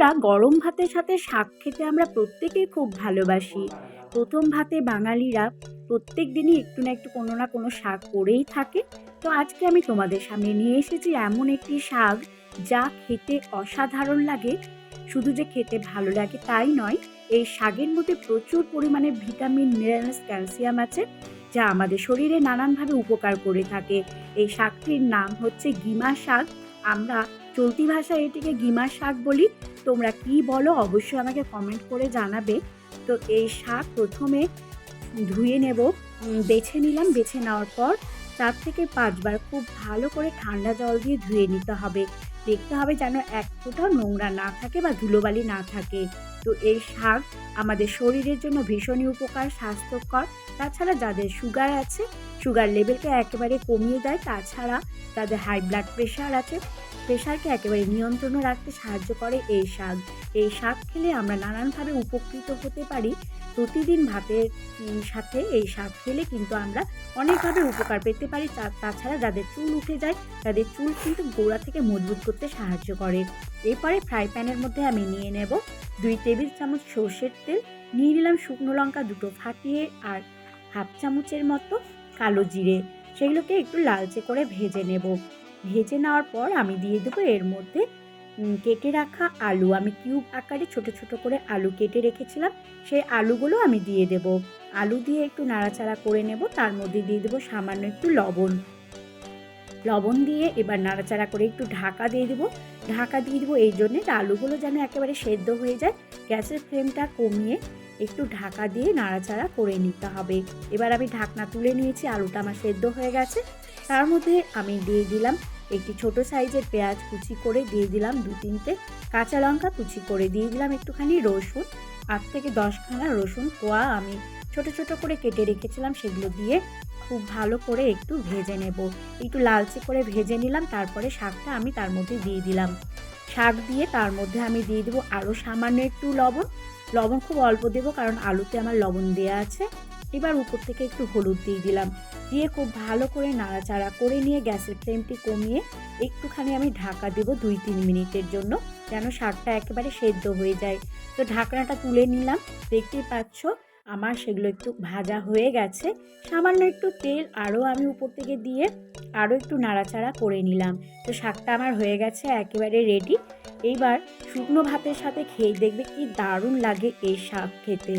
বন্ধুরা গরম ভাতের সাথে শাক খেতে আমরা প্রত্যেকেই খুব ভালোবাসি। প্রথম ভাতে বাঙালিরা প্রত্যেক দিনই একটু না একটু কোনো না কোনো শাক করেই থাকে। তো আজকে আমি তোমাদের সামনে নিয়ে এসেছি এমন একটি শাক যা খেতে অসাধারণ লাগে। শুধু যে খেতে ভালো লাগে তাই নয়, এই শাকের মধ্যে প্রচুর পরিমাণে ভিটামিন, মিনারেলস, ক্যালসিয়াম আছে যা আমাদের শরীরে নানানভাবে উপকার করে থাকে। এই শাকটির নাম হচ্ছে গিমা শাক। আমরা চলতি ভাষায় এটিকে গিমার শাক বলি। তোমরা কি বলো অবশ্যই আমাকে কমেন্ট করে জানাবে। তো এই শাক প্রথমে ধুয়ে নেব বেছে নিলাম, বেছে নেওয়ার পর চার থেকে পাঁচবার খুব ভালো করে ঠান্ডা জল দিয়ে ধুয়ে নিতে হবে। দেখতে হবে যেন এক ফোঁটাও নোংরা না থাকে বা ধুলোবালি না থাকে। তো এই শাক আমাদের শরীরের জন্য ভীষণই উপকার, স্বাস্থ্যকর। তাছাড়া যাদের সুগার আছে সুগার লেভেলকে একেবারে কমিয়ে দেয়। তাছাড়া যাদের হাই ব্লাড প্রেশার আছে। প্রেশারকে একেবারে নিয়ন্ত্রণে রাখতে সাহায্য করে এই শাক। এই শাক খেলে আমরা নানানভাবে উপকৃত হতে পারি। প্রতিদিন ভাতের সাথে এই শাক খেলে কিন্তু আমরা অনেকভাবে উপকার পেতে পারি। তাছাড়া যাদের চুল উঠে যায়, তাদের চুল কিন্তু গোড়া থেকে মজবুত করতে সাহায্য করে। এরপরে ফ্রাই প্যানের মধ্যে আমি নিয়ে নেব দুই টেবিল চামচ সর্ষের তেল, নিয়ে নিলাম শুকনো লঙ্কা দুটো ফাটিয়ে আর হাফ চামচের মতো কালো জিরে। সেগুলোকে একটু লালচে করে ভেজে নেব। ভেজে নেওয়ার পর আমি দিয়ে দেবো এর মধ্যে কেটে রাখা আলু। আমি কিউব আকারে ছোট ছোট করে আলু কেটে রেখেছিলাম, সেই আলুগুলো আমি দিয়ে দেব। আলু দিয়ে একটু নাড়াচাড়া করে নেব। তার মধ্যে দিয়ে দেবো সামান্য একটু লবণ। লবণ দিয়ে এবার নাড়াচাড়া করে একটু ঢাকা দিয়ে দেবো। ঢাকা দিয়ে দেবো এই জন্যে আলুগুলো যেন একেবারে সেদ্ধ হয়ে যায়, গ্যাসের ফ্লেমটা কমিয়ে একটু ঢাকা দিয়ে নাড়াচাড়া করে নিতে হবে। এবার আমি ঢাকনা তুলে নিয়েছি, আলুটা আমার সেদ্ধ হয়ে গেছে। তার মধ্যে আমি দিয়ে দিলাম একটি ছোট সাইজের পেঁয়াজ কুচি করে দিয়ে দিলাম দু তিনটে কাঁচা লঙ্কা কুচি করে দিয়ে দিলাম একটুখানি রসুন। আট থেকে দশখানা রসুন কোয়া আমি ছোট ছোট করে কেটে রেখেছিলাম, সেগুলো দিয়ে খুব ভালো করে একটু ভেজে নেব। একটু লালচে করে ভেজে নিলাম, তারপরে শাকটা আমি তার মধ্যে দিয়ে দিলাম। শাক দিয়ে তার মধ্যে আমি দিয়ে দেবো আরও সামান্য একটু লবণ। লবণ খুব অল্প দেবো কারণ আলুতে আমার লবণ দেওয়া আছে। এবার উপর থেকে একটু হলুদ দিয়ে দিলাম। দিয়ে খুব ভালো করে নাড়াচাড়া করে নিয়ে গ্যাসের ফ্লেমটি কমিয়ে একটুখানি আমি ঢাকা দেবো দুই তিন মিনিটের জন্য যেন শাকটা একেবারে সেদ্ধ হয়ে যায়। তো ঢাকনাটা তুলে নিলাম। দেখতেই পাচ্ছ আমার সেগুলো একটু ভাজা হয়ে গেছে, সামান্য একটু তেল আরও আমি উপর থেকে দিয়ে আরও একটু নাড়াচাড়া করে নিলাম। তো শাকটা আমার হয়ে গেছে একেবারে রেডি এইবার শুকনো ভাতের সাথে খেয়ে দেখবে কি দারুণ লাগে এই শাক খেতে।